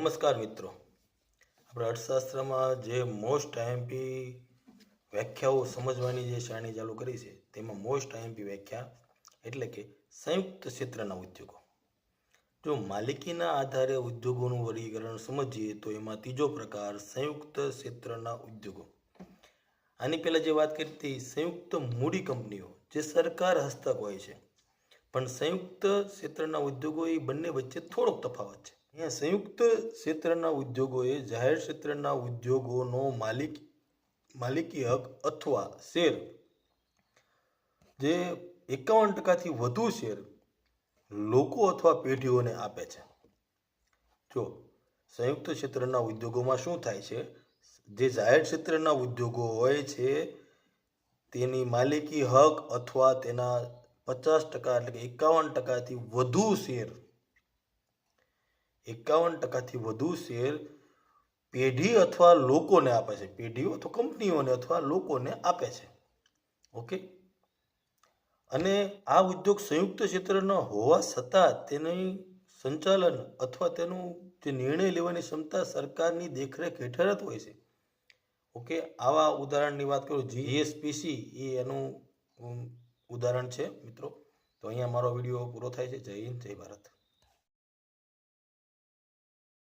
નમસ્કાર મિત્રો. આપણે અર્થશાસ્ત્રમાં જે મોસ્ટ આઈએમપી વ્યાખ્યાઓ સમજવાની જે શ્રેણી ચાલુ કરી છે, તેમાં મોસ્ટ આઈએમપી વ્યાખ્યા એટલે કે સંયુક્ત ક્ષેત્રના ઉદ્યોગો. જો માલિકીના આધારે ઉદ્યોગોનું વર્ગીકરણ સમજીએ, તો એમાં ત્રીજો પ્રકાર સંયુક્ત ક્ષેત્રના ઉદ્યોગો. આની પહેલાં જે વાત કરી હતી, સંયુક્ત મૂડી કંપનીઓ, જે સરકાર હસ્તક હોય છે. પણ સંયુક્ત ક્ષેત્રના ઉદ્યોગો એ બંને વચ્ચે થોડોક તફાવત છે. અહીંયા સંયુક્ત ક્ષેત્રના ઉદ્યોગોએ જાહેર ક્ષેત્રના ઉદ્યોગોનો માલિક, માલિકી હક અથવા શેર, જે એકાવન ટકાથી વધુ શેર લોકો અથવા પેઢીઓને આપે છે. જો સંયુક્ત ક્ષેત્રના ઉદ્યોગોમાં શું થાય છે? જે જાહેર ક્ષેત્રના ઉદ્યોગો હોય છે, તેની માલિકી હક અથવા તેના પચાસ ટકા એટલે કે એકાવન ટકાથી વધુ શેર એકાવન ટકાથી વધુ શેર પેઢી અથવા લોકોને આપે છે. પેઢીઓ અથવા કંપનીઓને અથવા લોકોને આપે છે. ઓકે? અને આ ઉદ્યોગ સંયુક્ત ક્ષેત્રના હોવા છતાં તેની સંચાલન અથવા તેનું જે નિર્ણય લેવાની ક્ષમતા સરકારની દેખરેખ હેઠળ જ હોય છે. ઓકે? આવા ઉદાહરણની વાત કરું, જીએસપીસી એ એનું ઉદાહરણ છે, મિત્રો. તો અહીંયા મારો વીડિયો પૂરો થાય છે. જય હિન્દ, જય ભારત.